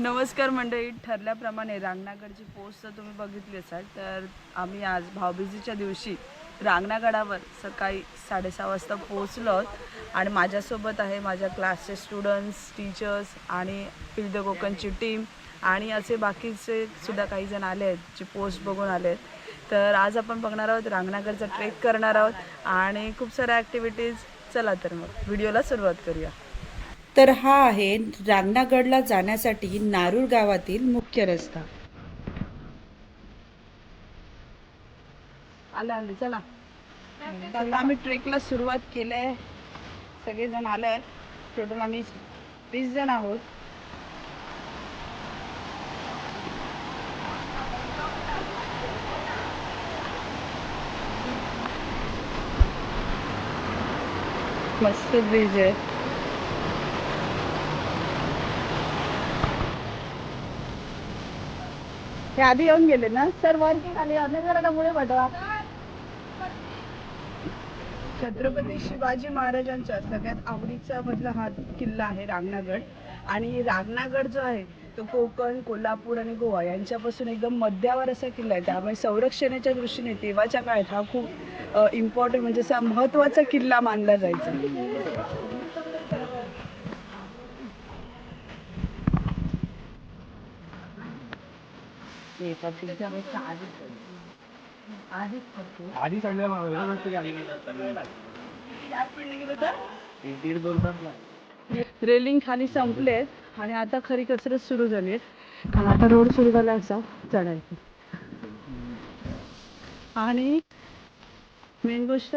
नमस्कार मंडळी ठरल्याप्रमाणे रांगणागडची पोस्ट जर तुम्ही बघितली असाल तर आम्ही आज भाऊबीजीच्या दिवशी रांगणागडावर सकाळी साडेसहा वाजता पोहोचलो आहोत आणि माझ्यासोबत आहे माझ्या क्लासचे स्टुडंट्स टीचर्स आणि फिल्ड कोकणची टीम आणि असे बाकीचे सुद्धा काही जण आले आहेत जे पोस्ट बघून आले आहेत. तर आज आपण बघणार आहोत रांगणागडचा ट्रेक करणार आहोत आणि खूप साऱ्या ॲक्टिव्हिटीज चला तर मग व्हिडिओला सुरुवात करूया. तर हा आहे रांगणागडला जाण्यासाठी नारूर गावातील मुख्य रस्ता. आला आले चला. तर आम्ही ट्रेकला सुरुवात केली आहे सगळेजण आले. आहेत टोटल आम्ही वीस जण आहोत. मस्त ब्रिज आहे. हे आधी येऊन गेले ना? सर वरती खाली? अनेक मुळे पाठवा छत्रपती शिवाजी महाराजांचा सगळ्यात आवडीचा मधला हा किल्ला आहे रांगणागड. आणि रांगणागड जो आहे तो कोकण कोल्हापूर आणि गोवा यांच्यापासून एकदम मध्यावर असा किल्ला आहे. त्यामुळे संरक्षणाच्या दृष्टीने तेव्हाच्या काळात हा खूप इम्पॉर्टंट म्हणजे असा महत्त्वाचा किल्ला मानला जायचा. आधी दीड दोन तास रेलिंग खाली संपले आणि आता खरी कसरत सुरू झाली आहे कारण आता रोड सुरू झाला असा चढायचं आणि मेन गोष्ट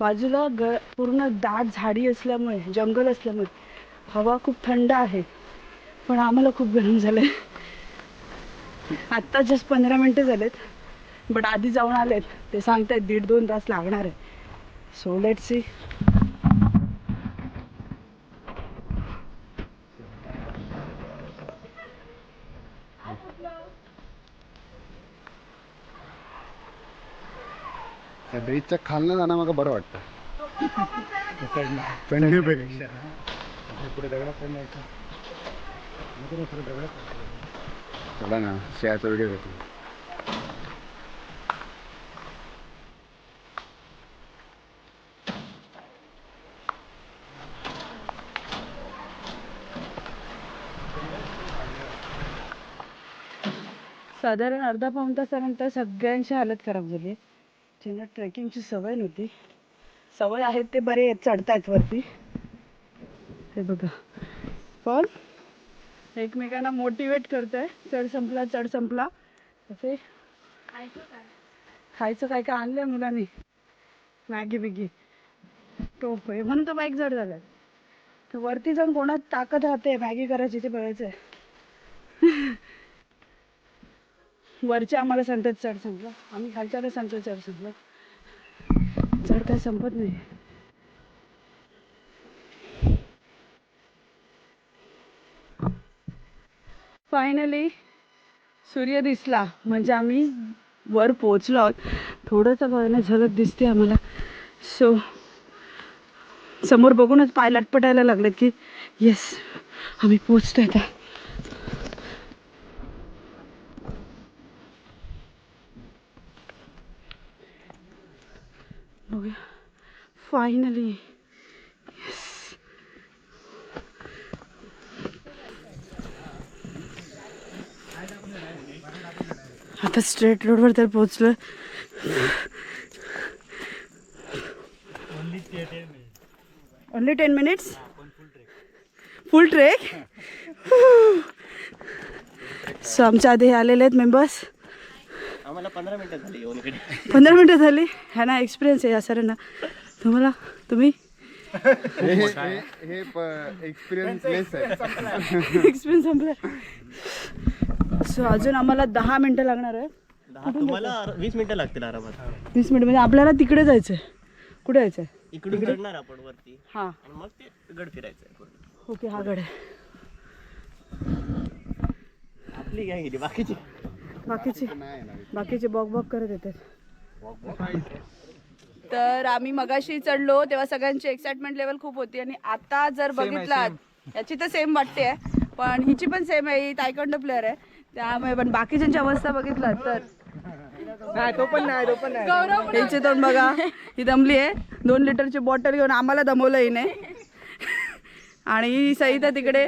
बाजूला ग पूर्ण दाट झाडी असल्यामुळे जंगल असल्यामुळे हवा खूप थंड आहे पण आम्हाला खूप गरम झालंय आत्ता जस्ट पंधरा मिनटं झालेत बट आधी जाऊन आलेत. ते सांगतायत दीड दोन तास लागणार आहे. सो लेट सी त्या ब्रिजच्या खालनं जाणं मला बरं वाटतं. पुढे दगडात नाही चला ना शेळ्याचा व्हिडिओ घेतो साधारण अर्धा पाऊण तासानंतर सगळ्यांची हालत खराब झाली. ज्यांना ट्रेकिंगची सवय नव्हती. सवय आहेत ते बरे आहेत चढतायत वरती. हे बघा. पण एकमेकांना मोटिवेट करतोय. चढ संपला चढ संपला. असे. खायचं काय? काय आणलंय मुलांनी? मॅगी बिगी. टोप आहे. म्हणून तर बाईक जड झालाय तर वरती जाऊन कोणात ताकद राहते? मॅगी करायची ते बघायचंय वरचे आम्हाला सांगतात चढ संपलं. आम्ही खालच्याला सांगतो चढ संपलं. चढ काय संपत नाही. फायनली सूर्य दिसला. म्हणजे आम्ही वर पोचलो आहोत. थोडंसं बघायला झलक दिसते आम्हाला. सो समोर बघूनच पाय लटपटायला लागलेत की येस आम्ही पोचतो आता. बघूया. फायनली आता स्ट्रेट रोडवर तर पोचलो only ten minutes full trek so आमच्या आधी हे आलेले आहेत मेंबर्स आम्हाला पंधरा मिनिटं झाली पंधरा मिनटं झाली? ह्यांना एक्सपिरियन्स आहे या सरांना. तुम्हाला तुम्ही? हे हे एक्सपिरियन्स संपला सो अजून आम्हाला दहा मिनटं लागणार आहे. दहा तुम्हाला वीस मिनिटं लागतील आरामात. वीस मिनिट म्हणजे आपल्याला तिकडे जायचं आहे कुठे जायचं आहे इकडून चढणार आपण वरती. हां. आणि मग ते गड फिरायचं ओके हा गड आहे. आपली काय गेली बाकीची. बाकीचे बॉक बॉक करत येतात. तर आम्ही मगाशी चढलो तेव्हा सगळ्यांची एक्साइटमेंट लेवल खूप होती. आणि आता जर बघितलात याची तर सेम वाटते पण हिची पण सेम आहे ही तायकंडो प्लेअर आहे. त्यामुळे पण बाकीच्यांची अवस्था बघितलं तर. नाही तो पण नाही तो पण नाही. हिचे तोंड बघा. ही दमली आहे. दोन लिटरची बॉटल घेऊन आम्हाला दमवलं हिने. आणि ही सहिता तिकडे.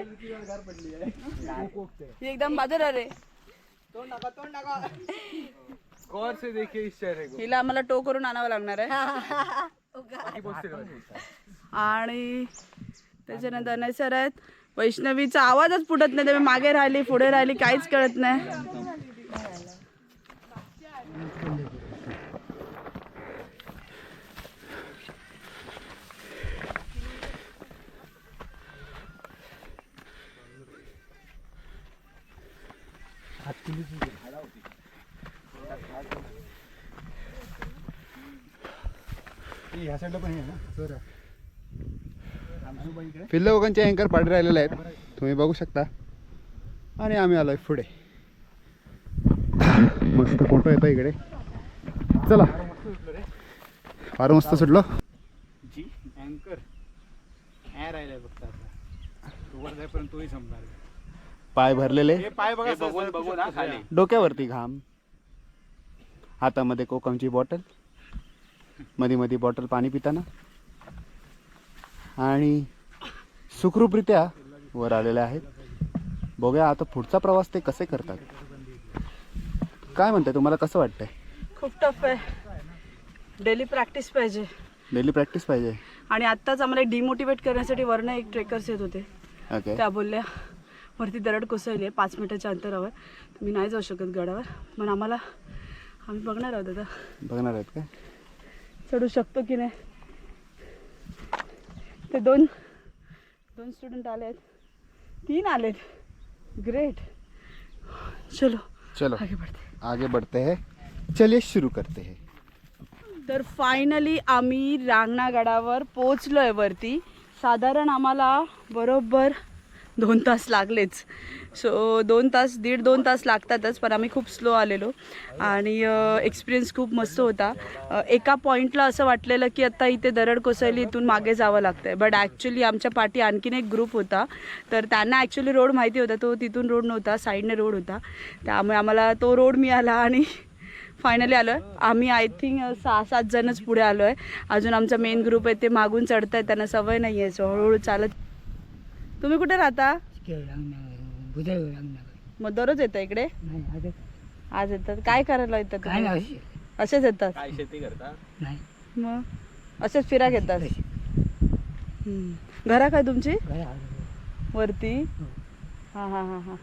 ही एकदम बाजूला रे. कौन से देखिए इस चेहरे को हिला आम्हाला टो करून आणावं लागणार आहे. आणि त्याच्यानंतर नाही सर आहेत. वैष्णवीचा आवाजच फुटत नाही त्यामुळे मागे राहिली पुढे राहिली काहीच कळत नाही. ह्या साईडला पण आहे ना? वगैरे अँकर पाडी राहिलेले आहेत. तुम्ही बघू शकता. आणि आम्ही आलोय पुढे. मस्त फोटो येतो इकडे. चला. फार मस्त सुटलो. जी अँकर ऍ राहिलाय फक्त आता. तो वर जाईपर्यंत तोही संपणार पाय भरलेले. हे पाय बघा खाली. डोक्यावरती घाम. हातामध्ये कोकमची बॉटलमध्ये मध्ये बॉटल पाणी पिताना. आणि सुखरूपरित्या वर आलेले आहेत. बघूया आता पुढचा प्रवास ते कसे करतात. काय म्हणताय तुम्हाला कसं वाटतंय? खूप टफ आहे. डेली प्रॅक्टिस पाहिजे. डेली प्रॅक्टिस पाहिजे. आणि आत्ताच आम्हाला डिमोटिवेट करण्यासाठी वरनं एक ट्रेकर्स येत होते. ओके त्या बोलल्या वरती दरड कोसळली आहे पाच मिनिटाच्या अंतरावर. मी नाही जाऊ शकत गडावर. पण आम्हाला आम्ही बघणार आहोत आता. बघणार आहेत काय? चढू शकतो की नाही? ते दोन दोन स्टुडंट आले आहेत तीन आलेत. ग्रेट चलो चलो. आगे बढ़ते. आगे बढ़ते हैं. चलिए शुरू करते हैं. तर फायनली आम्ही रांगणागडावर पोचलो आहे वरती. साधारण आम्हाला बरोबर दोन तास लागलेच. सो दोन तास दीड दोन तास लागतातच पण आम्ही खूप स्लो आलेलो. आणि एक्सपिरियन्स खूप मस्त होता. एका पॉईंटला असं वाटलेलं की आता इथे दरड कोसळली इथून मागे जावं लागतं आहे बट ॲक्च्युली आमच्या पाठी आणखीन एक ग्रुप होता. तर त्यांना ॲक्च्युली रोड माहिती होता. तो तिथून रोड नव्हता साईडने रोड होता. त्यामुळे आम्हाला तो रोड मिळाला आणि फायनली आलो आहे आम्ही आय थिंक सहा सात जणच पुढे आलो आहे अजून आमचा मेन ग्रुप आहे ते मागून चढत आहेत त्यांना सवय नाही आहे सो हळूहळू चालत तुम्ही कुठे राहता मग दररोज येतं इकडे आज येतात काय करायला येतात? असेच येतात काय शेती करता मग असेच फिरा घेतात. घरा काय तुमची वरती हां हां हां हां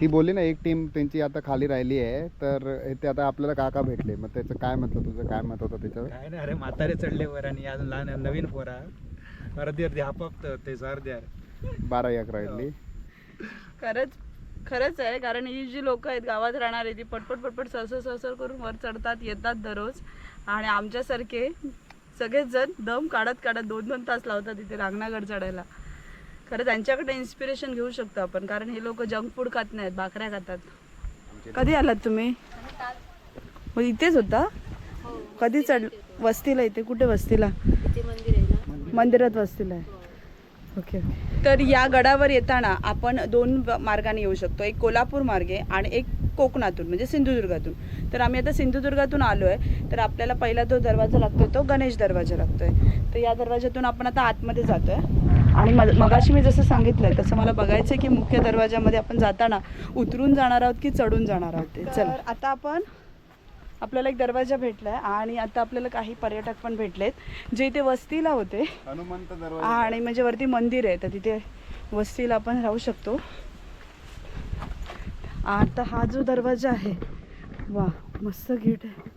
ती बोलली ना एक टीम त्यांची आता खाली राहिली आहे तर ते आता आपल्याला काका भेटले. मग त्याचं काय मत तुझं? काय मत होतं त्याच्यावर? काय नाही अरे म्हातारे चढले वर आणि अजून लहान नवीन पोरा अर्धी अर्धी आपाप ते अर्धी अरे बारा एक राहिली. खरंच खरंच आहे कारण ही जी लोक आहेत गावात राहणारी ती पटपट पटपट सरसर सरसर करून वर चढतात येतात दररोज. आणि आमच्यासारखे सगळेच जण दम काढत काढत दोन दोन तास लावतात इथे रांगणागड चढायला. खरं त्यांच्याकडे इन्स्पिरेशन घेऊ शकतो आपण कारण हे लोक जंक फूड खात नाहीत भाकऱ्या खातात. कधी आलात तुम्ही? मग इथेच होता? कधी चढ वस्तीला इथे? कुठे वस्तीला? मंदिरात वस्तीला आहे. ओके ओके तर या गडावर येताना आपण दोन मार्गाने येऊ शकतो एक कोल्हापूर मार्गे आणि एक कोकणातून म्हणजे सिंधुदुर्गातून. तर आम्ही आता सिंधुदुर्गातून आलो आहे तर आपल्याला पहिला जो दरवाजा लागतोय तो गणेश दरवाजा लागतोय. तर या दरवाजातून आपण आता आतमध्ये जातोय. आणि मग मगाशी मी जसं सांगितलंय तसं मला बघायचं आहे की मुख्य दरवाजामध्ये आपण जाताना उतरून जाणार आहोत की चढून जाणार आहोत ते? चल. आता आपण आपल्याला एक दरवाजा भेटलाय आणि आता आपल्याला काही पर्यटक पण भेटलेत जे इथे वस्तीला होते. हनुमंत आणि म्हणजे वरती मंदिर आहे तर तिथे वस्तीला आपण राहू शकतो. आता हा जो दरवाजा आहे वा मस्त गेट आहे.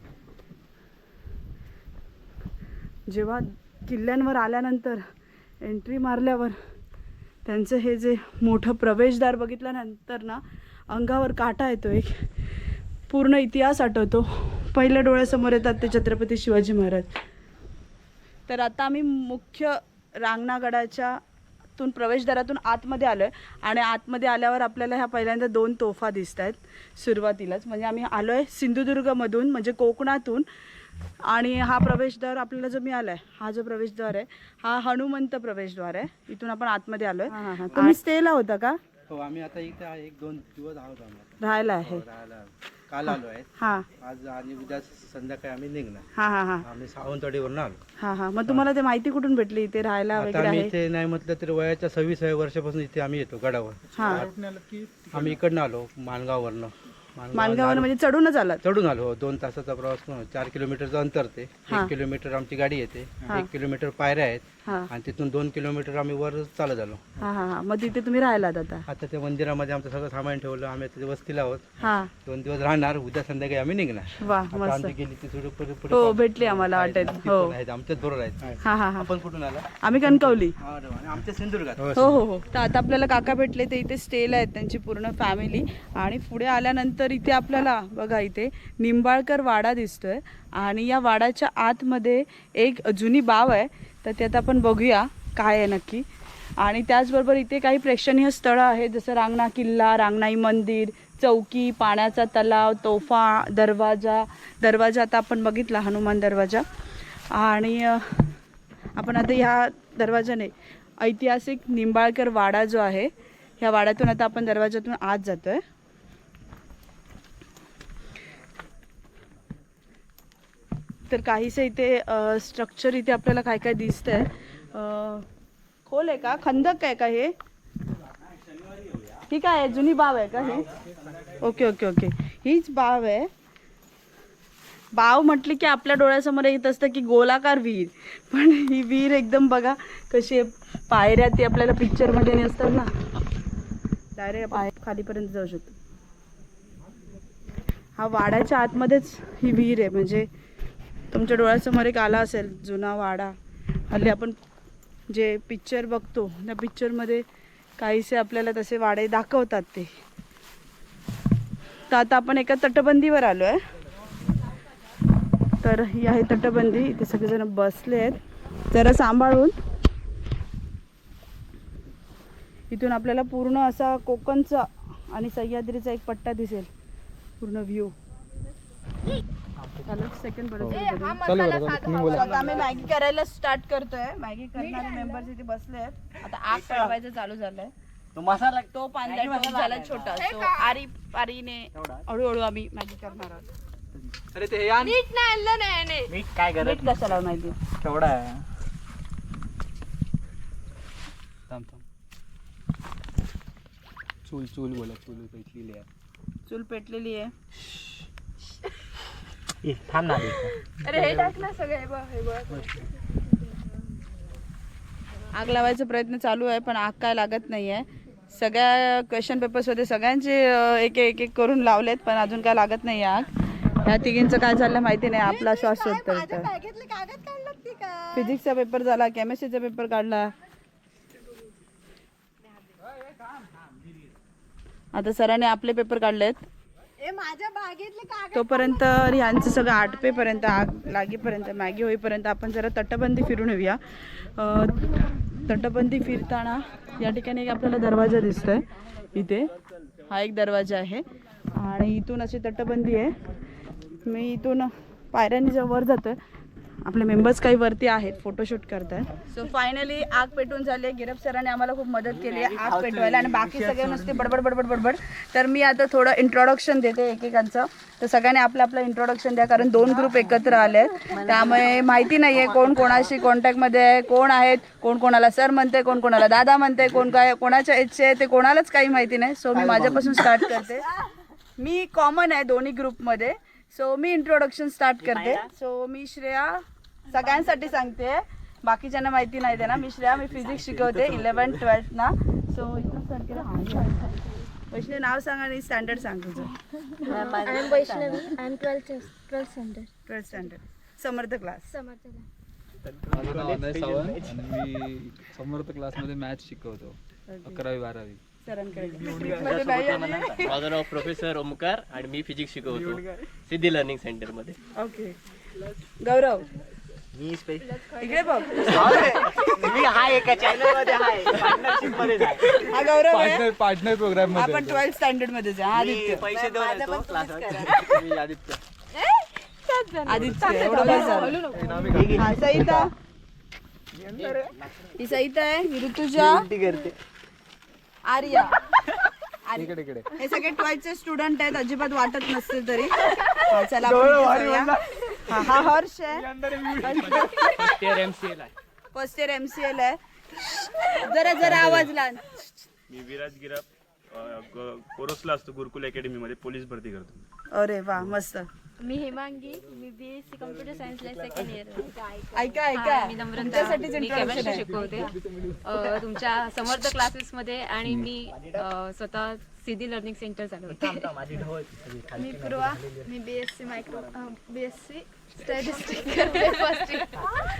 जेव्हा किल्ल्यांवर आल्यानंतर एंट्री मारल्यावर त्यांचं हे जे मोठं प्रवेशद्वार बघितल्यानंतर ना अंगावर काटा येतो एक. पूर्ण इतिहास आठवतो. पहिल्या डोळ्यासमोर येतात ते छत्रपती शिवाजी महाराज. तर आता आम्ही मुख्य रांगणागडाच्या तून प्रवेशद्वारातून आतमध्ये आलो आहे आणि आतमध्ये आल्यावर आपल्याला ह्या पहिल्यांदा दोन तोफा दिसत आहेत सुरुवातीलाच. म्हणजे आम्ही आलो आहे सिंधुदुर्गमधून म्हणजे कोकणातून आणि हा प्रवेशद्वार आपल्याला जो मिळाला आहे हा जो प्रवेशद्वार आहे हा हनुमंत प्रवेशद्वार आहे. इथून आपण आतमध्ये आलो आहे तुम्ही स्टेला होता का? हो आम्ही आता इथे आहे, एक दोन दिवस आहोत आम्ही आता. राहायला आहे. राहायला काल आलो आहे. हां. आज आणि उद्या संध्याकाळी आम्ही निघणार. हां हां हां. आम्ही सावंतवाडीवरून आलो. हां हां. मग तुम्हाला ते माहिती कुठून भेटली? इथे राहायला आता वगैरे आम्ही आहे? इथे नाही म्हटलं तरी वयाच्या सव्वीसाव्या वर्षापासून इथे आम्ही येतो गडावर. हां. आम्ही इकडनं आलो मानगाववरनं मानगावर म्हणजे चढूनच आलात? चढून आलो. हो, दोन तासाचा प्रवास चार किलोमीटरचं अंतर ते. एक किलोमीटर आमची गाडी येते. एक किलोमीटर पायऱ्या आहेत. हां. आणि तिथून दोन किलोमीटर आम्ही वर चालत आलो. हां हां हां. मग तिथे तुम्ही राहिलात आता? आता त्या मंदिरामध्ये आमचं सगळं सामान ठेवलं आम्ही आता त्या वस्तीला आहोत. हां. दोन दिवस राहणार उद्या संध्याकाळी आम्ही निघणार. वा आता मस्त. आमची गेली ती थोडी पुढे पुढे हो भेटली आम्हाला वाटेल. हो. आहेत आमच्याच बरोबर आहेत. हां हां हां. आपण कुठून आला आम्ही कणकवली. आणि आमच्या सिंधुदुर्गात. हो हो हो तर आता आपल्याला काका भेटले ते इथे स्टेला आहेत त्यांची पूर्ण फॅमिली आणि पुढे आल्यानंतर इथे आपल्याला बघा इथे निंबाळकर वाडा दिसतोय. आणि या वाडाच्या आतमध्ये एक जुनी बाव आहे. तर ते आता आपण बघूया काय आहे नक्की. आणि त्याचबरोबर इथे काही प्रेक्षणीय स्थळं आहेत जसं रांगणा किल्ला रांगणाई मंदिर चौकी पाण्याचा तलाव तोफा दरवाजा. दरवाजा आता आपण बघितला हनुमान दरवाजा. आणि आपण आता ह्या दरवाजाने ऐतिहासिक निंबाळकर वाडा जो आहे ह्या वाड्यातून आता आपण दरवाजातून आत जातो आहे तर काहीसं इथे स्ट्रक्चर इथे आपल्याला काय काय दिसतंय. अ, खोल आहे का? खंदक आहे का हे? ही काय आहे? जुनी बाव आहे का ही? Okay okay okay. हीच बाव आहे. बाव म्हटली की आपल्या डोळ्यासमोर येत असतं की गोलाकार विहीर पण ही विहीर एकदम बघा कशी आहे. पायऱ्या ती आपल्याला पिक्चरमध्ये नसतात ना. डायरेक्ट पाय खालीपर्यंत जाऊ शकतो. हा वाड्याच्या आतमध्येच ही विहीर आहे. म्हणजे तुमच्या डोळ्यासमोर एक आला असेल जुना वाडा. हल्ली आपण जे पिक्चर बघतो त्या पिक्चरमध्ये काहीसे आपल्याला तसे वाडे दाखवतात ते. तर आता आपण एका तटबंदीवर आलो आहे तर ही आहे तटबंदी. इथे सगळेजण बसले आहेत. जरा सांभाळून. इथून आपल्याला पूर्ण असा कोकणचा आणि सह्याद्रीचा एक पट्टा दिसेल. पूर्ण व्ह्यू आम्ही मॅगी करायला स्टार्ट करतोय. मॅगी करणारे मेंबर्स इथे बसले आहेत. आता आग पेटवायचं चालू झालंय. तो मसाला तो पांढरा टोप झाला छोटा. सो आरी आरीने हळूहळू आम्ही मॅगी करणार आहोत. अरे ते या नीट नाही आणलं नाही याने. मीठ काय करत मीठ कशाला माहिती केवढा आहे? थांब थांब. चूल चूल बोला. चूल पेटलेली आहे. चूल पेटलेली आहे. ए, थांब ना आधी. अरे हे टाक ना सगळे हे बघ हे बघ. आग लावायचा प्रयत्न चालू आहे पण आग काय लागत नाही आहे सगळ्या क्वेश्चन पेपर्स होते सगळ्यांचे एक एक एक करून लावलेत पण अजून काय लागत नाही आग. ह्या तिघींचं काय झालं माहिती नाही आपला श्वास शोधतोय बॅगेतले कागद काढलात ती का फिजिक्सचा पेपर झाला केमिस्ट्रीचा पेपर काढला. आता सरांनी आपले पेपर काढलेत. तोपर्यंत ह्यांचं सगळं आटपेपर्यंत आग लागेपर्यंत मॅगी होईपर्यंत आपण जरा तटबंदी फिरून येऊया. तटबंदी फिरताना या ठिकाणी एक आपल्याला दरवाजा दिसतोय. इथे हा एक दरवाजा आहे आणि इथून अशी तटबंदी आहे. मी इथून पायऱ्यांनी जेव्हा वर जातोय. आपले मेंबर्स काही वरती आहेत फोटोशूट करतात सो फायनली आग पेटून झाली गिरप सरांनी आम्हाला खूप मदत केली आहे आग पेटवायला. आणि बाकी सगळे नुसते बडबड बडबड बडबड. तर मी आता थोडं इंट्रोडक्शन देते एकेकांचं. तर सगळ्यांनी आपलं आपलं इंट्रोडक्शन द्या कारण दोन ग्रुप एकत्र आले आहेत त्यामुळे माहिती नाही आहे कोण कोणाशी कॉन्टॅक्टमध्ये आहे कोण आहेत कोण कोणाला सर म्हणते कोण कोणाला दादा म्हणते कोण काय कोणाच्या एजचे आहे ते कोणालाच काही माहिती नाही. सो मी माझ्यापासून स्टार्ट करते. मी कॉमन आहे दोन्ही ग्रुपमध्ये सो मी इंट्रोडक्शन स्टार्ट करते. सो मी श्रेया. सगळ्यांसाठी सांगते. बाकीच्यांना माहिती नाही ना मी श्रेया मी फिजिक्स शिकवते. इलेवन ट्वेल्थना सो इथं सारखे वैष्णवी नाव सांग आणि स्टँडर्ड सांग तुझं. I am Vaishnavi. I am twelfth twelfth standard twelfth standard Samarth class समर्थला माझं नाव अनय सावंत मी समर्थ क्लासमध्ये मॅथ शिकवतो. अकरावी बारावी. मध्ये. माझं नाव प्रोफेसर ओमकार आणि मी फिजिक्स शिकवतो. सिद्धी लर्निंग सेंटरमध्ये. ओके गौरव. मी इकडे बघ. मी हा एका चॅनलमध्ये आहे पार्टनरशिपमध्ये आहे हा गौरव पार्टनर पार्टनर प्रोग्राममध्ये आपण ट्वेल्थ स्टँडर्ड मध्येच आहे हा मी आदित्य. पैसे देऊन येतो क्लासवर मी आदित्य. आदित्य एवढं बस झालं. हा सईता. ही सईता आहे. ऋतुजा. करते. आर्या. इकडे इकडे. हे सगळे ट्वेल्थचे स्टुडंट आहेत अजिबात वाटत नसतील तरी. हा, चला आपण जाऊया. हा हा हर्ष आहे. एमसीएल आहे फर्स्ट इयर एमसीएल आहे. जरा जरा आवाज लहान मी विराज गिराप कोरसला असतो गुरुकुल अकॅडमीमध्ये पोलीस भरती करतो. अरे वा मस्त. मी हेमांगी मी बी एस सी कम्प्युटर सायन्सला सेकंड इयर ऐका ऐका. मी नम्रता. तुमच्यासाठीच मी introduction केमिस्ट्री आहे. शिकवते. अ, तुमच्या समर्थ क्लासेसमध्ये आणि मी अ, स्वतः सिधी लर्निंग सेंटर चालवते मी पूर्वा मी B S C micro B S C statistic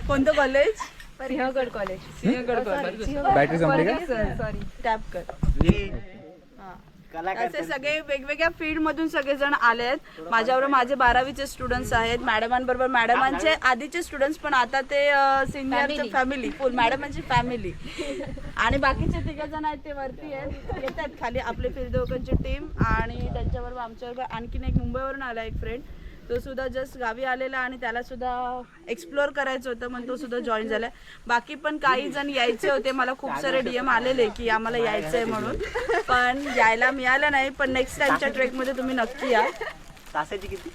कोणतं college Sinhagad college Sinhagad college battery संपली का? सॉरी टॅप कर. असे सगळे वेगवेगळ्या फील्ड मधून सगळेजण आले आहेत. माझ्याबरोबर माझे बारावीचे स्टुडंट्स आहेत. मॅडमांबरोबर मॅडमांचे आधीचे स्टुडंट्स पण आता ते सिनियर फॅमिली फुल मॅडमांची फॅमिली आणि बाकीचे तिघ जण आहेत ते वरती आहेत. येतात खाली आपले फिरदोकरची टीम आणि त्यांच्याबरोबर आमच्याबरोबर आणखीन एक मुंबईवरून आला एक फ्रेंड तो सुद्धा जस्ट गावी आलेला आणि त्याला सुद्धा एक्सप्लोअर करायचं होतं म्हणून तो सुद्धा जॉईन झालाय बाकी पण काही जण यायचे होते. मला खूप सारे डीएम आलेले की आम्हाला यायचं आहे म्हणून. पण यायला मिळालं नाही. पण नेक्स्ट टाइमच्या ट्रेकमध्ये तुम्ही नक्की या. तासाची किती?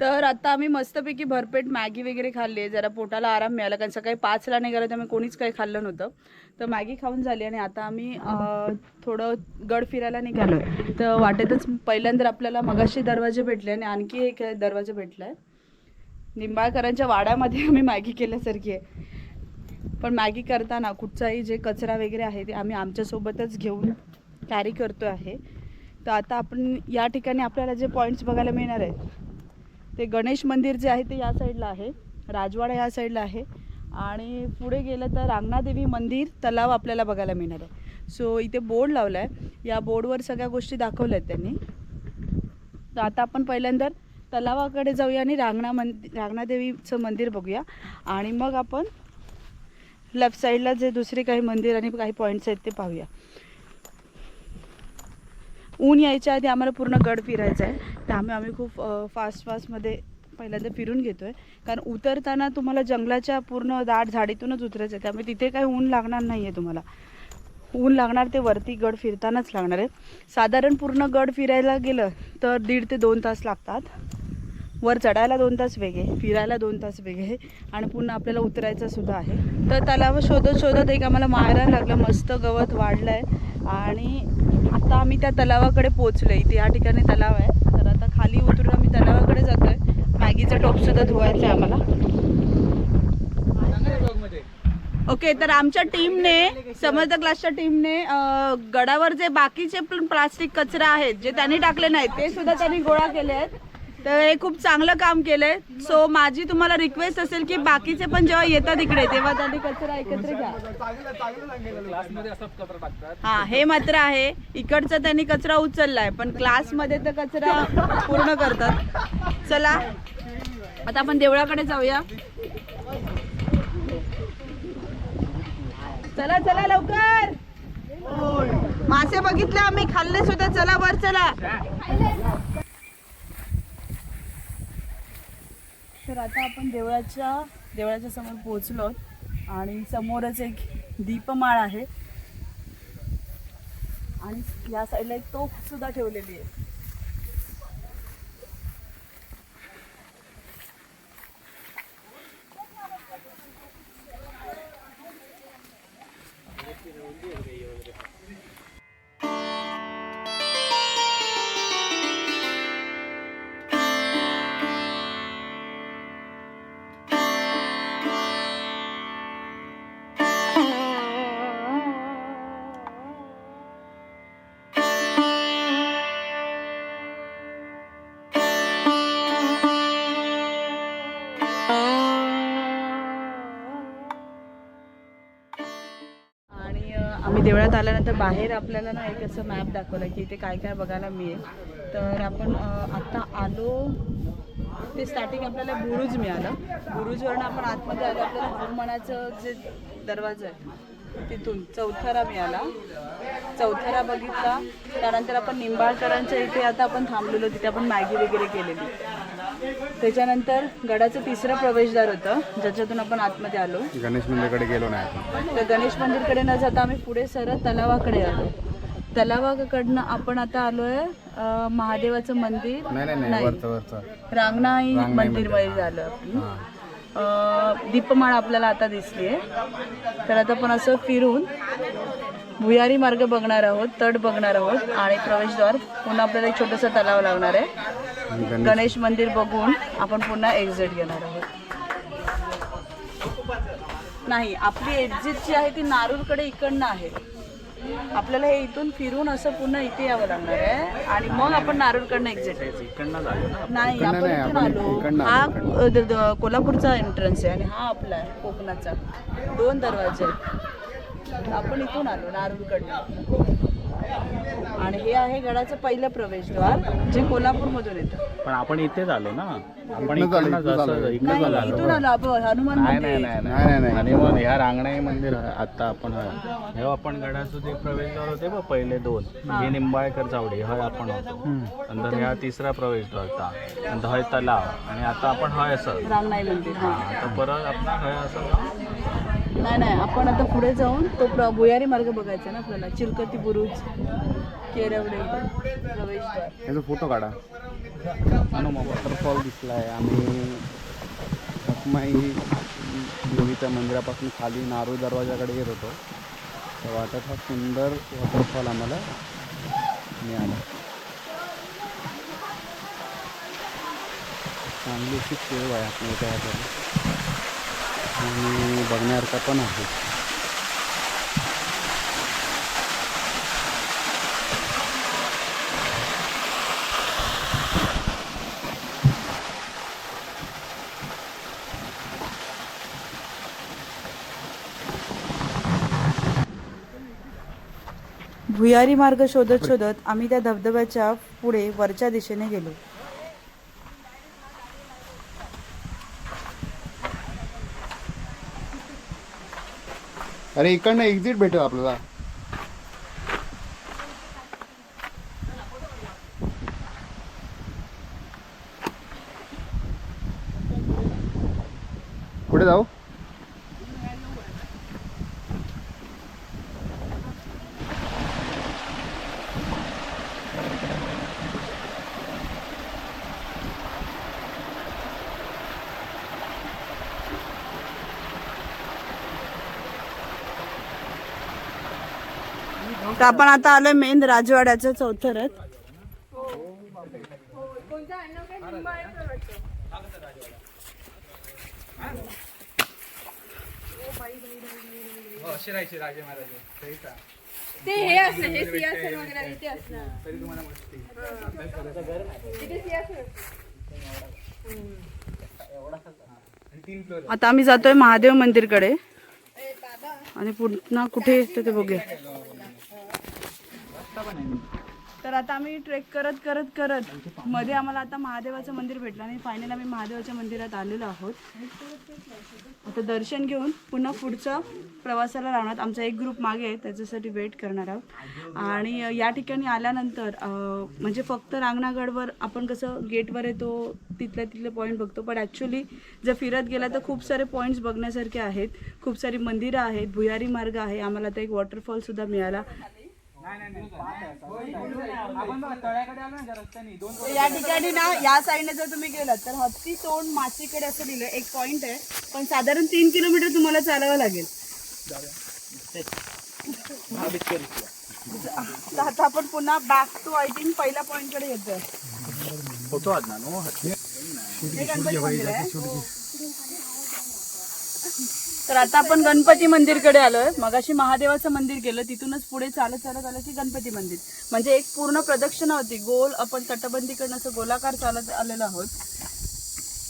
तर आता आम्ही मस्तपैकी भरपेट मॅगी वगैरे खाल्ली जरा पोटाला आराम मिळाला कारण सकाळी पाचला निघालं त्यामुळे कोणीच काही खाल्लं नव्हतं. तर मॅगी खाऊन झाली आणि आता आम्ही थोडं गड फिरायला निघालो तर वाटेतच पहिल्यांदा आपल्याला मगाशी दरवाजे भेटले आणि आणखी एक दरवाजा भेटला आहे. निंबाळकरांच्या वाड्यामध्ये आम्ही मॅगी केल्यासारखी आहे. पण मॅगी करताना कुठचाही जे कचरा वगैरे आहे ते आम्ही आमच्यासोबतच घेऊन कॅरी करतो आहे. तर आता आपण या ठिकाणी आपल्याला जे पॉईंट्स बघायला मिळणार आहेत ते गणेश मंदिर जे आहे ते या साईडला आहे. राजवाडा या साईडला आहे. आणि पुढे गेलं तर रांगणादेवी मंदिर तलाव आपल्याला बघायला मिळणार आहे. सो इथे बोर्ड लावला आहे या बोर्डवर सगळ्या गोष्टी दाखवल्या आहेत त्यांनी. तर आता आपण पहिल्यांदा तलावाकडे जाऊया आणि रांगणा मंदिर रांगणादेवीचं मंदिर बघूया. आणि मग आपण लेफ्ट साईडला जे दुसरे काही मंदिर आणि काही पॉईंट्स आहेत ते पाहूया. ऊन यायच्या आधी आम्हाला पूर्ण गड फिरायचा आहे. त्यामुळे आम्ही खूप फास्ट फास्टमध्ये पहिल्यांदा फिरून घेतो आहे कारण उतरताना तुम्हाला जंगलाच्या पूर्ण दाट झाडीतूनच उतरायचं आहे. त्यामुळे तिथे काही ऊन लागणार नाही आहे तुम्हाला. ऊन लागणार ते वरती गड फिरतानाच लागणार आहे. साधारण पूर्ण गड फिरायला गेलं तर दीड ते दोन तास लागतात. वर चढायला दोन तास वेगळे फिरायला दोन तास वेगळे आणि पुन्हा आपल्याला उतरायचं सुद्धा आहे. तर तलाव शोधत शोधत एक आम्हाला मारायला लागलं. मस्त गवत वाढलं आहे आणि आता आम्ही त्या तलावाकडे पोहोचलो इथे या ठिकाणी तलाव आहे. तर आता खाली उतरून आम्ही तलावाकडे जातोय. आहे मॅगीचं टोपसुद्धा धुवायचं आहे आम्हाला. ओके तर आमच्या टीमने समर्थ क्लासच्या टीमने गडावर जे बाकीचे पण प्लास्टिक कचरा आहेत जे त्यांनी टाकले नाहीत ते सुद्धा त्यांनी गोळा केले आहेत. तर हे खूप चांगलं काम केलंय. सो माझी तुम्हाला रिक्वेस्ट असेल की बाकीचे पण जेव्हा येतात इकडे तेव्हा त्यांनी कचरा एकत्र घ्या. हा हे मात्र आहे. इकडचा त्यांनी कचरा उचललाय पण क्लासमध्ये तर कचरा पूर्ण करतात. चला आता आपण देवळाकडे जाऊया. चला चला लवकर. मासे बघितले आम्ही खाल्ले सुद्धा. चला वर चला. तर आता आपण देवळाच्या देवळाच्या समोर पोहोचलो आणि समोरच एक दीपमाळ आहे. आणि या साईडला एक तोफ सुद्धा ठेवलेली आहे. आल्यानंतर बाहेर आपल्याला ना एक असं मॅप दाखवलं की इथे काय काय बघायला मिळेल. तर आपण आत्ता आलो ते स्टार्टिंग आपल्याला बुरुज मिळालं. बुरुजवरनं आपण आतमध्ये आलो आपल्याला हनुमानाचं जे दरवाजा आहे तिथून चौथरा मिळाला. चौथरा बघितला त्यानंतर आपण निंबाळकरांच्या इथे आता आपण थांबलेलो तिथे आपण मॅगी वगैरे केलेली. त्याच्यानंतर गडाचं तिसरं प्रवेशद्वार होतं ज्याच्यातून आपण आतमध्ये आलो. गणेश मंदिरकडे गेलो नाही तर गणेश मंदिरकडे न जाता आम्ही पुढे सरळ तलावाकडे आलो. तलावाकडनं आपण आता आलोय महादेवाचं मंदिर. नाही रांगणाई मंदिरमध्ये झालं आपण. अं, दीपमाळ आपल्याला आता दिसली आहे तर आता आपण असं फिरून भुयारी मार्ग बघणार आहोत तट बघणार आहोत आणि प्रवेशद्वार. पुन्हा आपल्याला एक छोटंसं तलाव लागणार आहे. गणेश. मंदिर बघून आपण पुन्हा एक्झिट घेणार आहोत. नाही आपली एक्झिट जी आहे ती नारूरकडे इकडनं आहे. आपल्याला हे इथून फिरून असं पुन्हा इथे यावं लागणार आहे. आणि मग आपण नारूरकडनं एक्झिट नाही आपण आलो. हा कोल्हापूरचा एंट्रन्स आहे आणि हा आपला आहे कोकणाचा. दोन दरवाजे आहेत. आपण इथून आलो नारूरकडनं. आणि हे आहे गडाचं पहिलं प्रवेशद्वार जे कोल्हापूरमधून येतं. पण आपण इथेच आलो ना. आपण इथनंच आलो, इकडनंच इथनंच असं आलो. इकडनंच नाही आलो इथून आलो आपण हनुमान नाही मंदिर. नाही नाही नाही, नाही, नाही. आणि मग ह्या रांगणाई मंदिर आहे, आता आपण आहे. हे आपण गडाचं जे प्रवेशद्वार होते बघ पहिले दोन. हे. निंबाळकर चावडी हय आपण होतो. नंतर ह्या तिसरा प्रवेशद्वार होता. नंतर हय तलाव. आणि आता आपण हय असं. रामनाई मंदिर हा. आता परत आपण हय असं नाही नाही आपण आता पुढे जाऊन तो प्र भुयारी मार्ग बघायचा ना आपल्याला. चिलकती बुरुज केरवडे प्रवेशद्वार. याचा फोटो काढा. वॉटरफॉल दिसलाय आणि रखमाई देवीच्या मंदिरापासून खाली नारू दरवाजाकडे येत होतो. तर वाटत हा सुंदर वॉटरफॉल आम्हाला मिळाला. चांगली अशी सेव आहे आपल्या. आणि बघण्यासारखा पण आहे. भुयारी मार्ग शोधत शोधत आम्ही त्या धबधब्याच्या पुढे वरच्या दिशेने गेलो. अरे इकडनं एक्झिट भेटेल आपल्याला कुठे जाऊ तर आपण आता आलोय मेन राजवाड्याचं चौथरत असे राहायचे राजे महाराजे तरी का ते हे असणार हे सिंहासन वगैरे इथे असणार तरी तुम्हाला मस्ती इथे सिंहासन आणि तीन फ्लोर आता आम्ही जातोय महादेव मंदिरकडे. आणि पुन्हा कुठे येतं ते बघूया. तर आता आम्ही ट्रेक करत करत करत मध्ये आम्हाला आता महादेवाचं मंदिर भेटलं आणि फायनल आम्ही महादेवाच्या मंदिरात आलेलो आहोत. आता दर्शन घेऊन पुन्हा पुढचं प्रवासाला लावणार. आमचा एक ग्रुप मागे आहे त्याच्यासाठी वेट करणार आहोत. आणि या ठिकाणी आल्यानंतर म्हणजे फक्त रांगणागडवर आपण कसं गेटवर येतो तिथल्या तिथले पॉईंट बघतो. पण ॲक्च्युली जर फिरत गेला तर खूप सारे पॉईंट्स बघण्यासारखे आहेत. खूप सारी मंदिरं आहेत. भुयारी मार्ग आहे. आम्हाला आता एक वॉटरफॉलसुद्धा मिळाला. या ठिकाणी ना या साईडने जर तुम्ही गेलात तर हत्ती तोंड माचीकडे असं दिलं एक पॉइंट आहे. पण साधारण तीन किलोमीटर तुम्हाला चालावं लागेल. तर आता आपण पुन्हा बॅक टू आय थिंक पहिल्या पॉइंटकडे येतोय. होतो आज ना नो गणपती तर आता आपण गणपती मंदिरकडे आलोय. मगाशी महादेवाचं मंदिर गेलं तिथूनच पुढे चालत चालत आलं की गणपती मंदिर. म्हणजे एक पूर्ण प्रदक्षिणा होती. गोल आपण तटबंदीकडनं असं गोलाकार चालत आलेलो आहोत.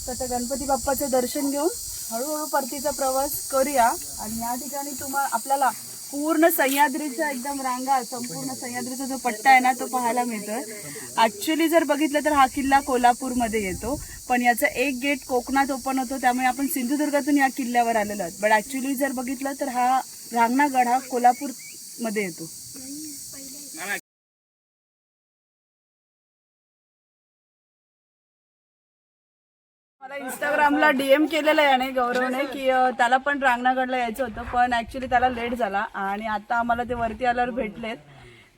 तर त्या गणपती बाप्पाचं दर्शन घेऊन हळूहळू परतीचा प्रवास करूया. आणि या ठिकाणी तुम्हाला आपल्याला पूर्ण सह्याद्रीचा एकदम रांगा संपूर्ण सह्याद्रीचा जो पट्टा आहे ना तो पाहायला मिळतोय. ऍक्च्युली जर बघितलं तर हा किल्ला कोल्हापूरमध्ये येतो. पण याचा एक गेट कोकणात ओपन होतो त्यामुळे आपण सिंधुदुर्गातून या किल्ल्यावर आलेलो आहोत. बट ऍक्च्युली जर बघितलं तर हा रांगणागड हा कोल्हापूरमध्ये येतो. मला इंस्टाग्रामला डीएम केलेलं आहे याने गौरवने की अं, त्याला पण रांगणागडला यायचं होतं पण ऍक्च्युली त्याला लेट झाला आणि आता आम्हाला ते वरती आल्यावर भेटलेत.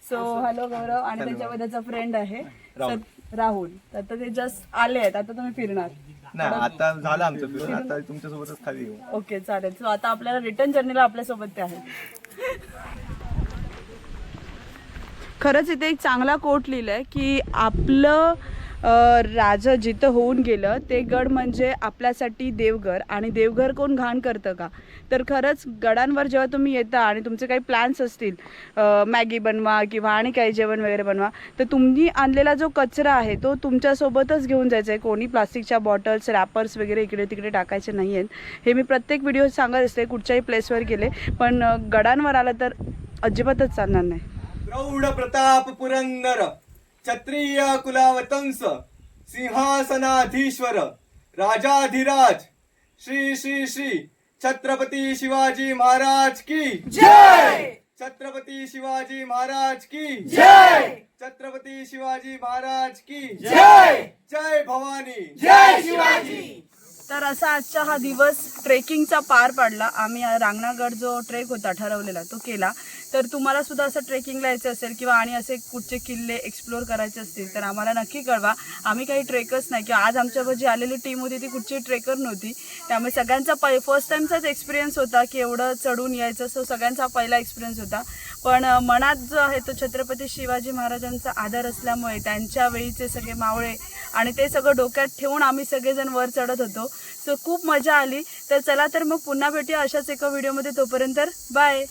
सो हॅलो गौरव आणि त्याच्यावर त्याचा फ्रेंड आहे राहुल. तर आता ते जस्ट आले आहेत आता तुम्ही फिरणार. नाही आता झालं आमचं फिरून. आता तुमच्यासोबतच खाली येऊ. ओके चालेल. सो आता आपल्याला रिटर्न जर्नीला आपल्यासोबत ते आहे खरंच इथे एक चांगला कोट लिहिलाय की आपलं राजा जिथं होऊन गेलं ते गड म्हणजे आपल्यासाठी देवघर. आणि देवघर कोण घाण करतं का? तर खरंच गडांवर जेव्हा तुम्ही येता आणि तुमचे काही प्लॅन्स असतील मॅगी बनवा किंवा आणि काही जेवण वगैरे बनवा तर तुम्ही आणलेला जो कचरा आहे तो तुमच्यासोबतच घेऊन जायचा आहे कोणी प्लास्टिकच्या बॉटल्स रॅपर्स वगैरे इकडे तिकडे टाकायचे नाही आहेत. हे मी प्रत्येक व्हिडिओ सांगत असते कुठच्याही प्लेसवर गेले. पण गडांवर आलं तर अजिबातच चालणार नाही. प्रौढ प्रताप पुरंदर. क्षत्रिय कुलावतंस सिंहासनाधीश्वर राजाधिराज। श्री श्री श्री छत्रपती शिवाजी महाराज की जय! छत्रपती शिवाजी महाराज की जय! छत्रपती शिवाजी महाराज की जय! जय भवानी। जय शिवाजी! तर असा आजचा हा दिवस ट्रेकिंगचा पार पडला. आम्ही रांगणागड जो ट्रेक होता ठरवलेला तो केला. तर तुम्हाला सुद्धा असं ट्रेकिंगला यायचं असेल किंवा आणि असे कुठचे किल्ले एक्सप्लोर करायचे असतील तर आम्हाला नक्की कळवा. आम्ही काही ट्रेकर्स नाही किंवा आज आमच्यावर जी आलेली टीम होती ती कुठची ट्रेकर नव्हती. त्यामुळे सगळ्यांचा पै फर्स्ट टाईमचाच एक्सपिरियन्स होता की एवढं चढून यायचं सो सगळ्यांचा पहिला एक्सपिरियन्स होता. पण मनात जो आहे तो छत्रपती शिवाजी महाराजांचा आदर असल्यामुळे त्यांच्या वेळीचे सगळे मावळे आणि ते सगळं डोक्यात ठेवून आम्ही सगळेजण वर चढत होतो. सो खूप मजा आली. तर चला तर मग पुन्हा भेटूया अशाच एका व्हिडिओमध्ये तोपर्यंत बाय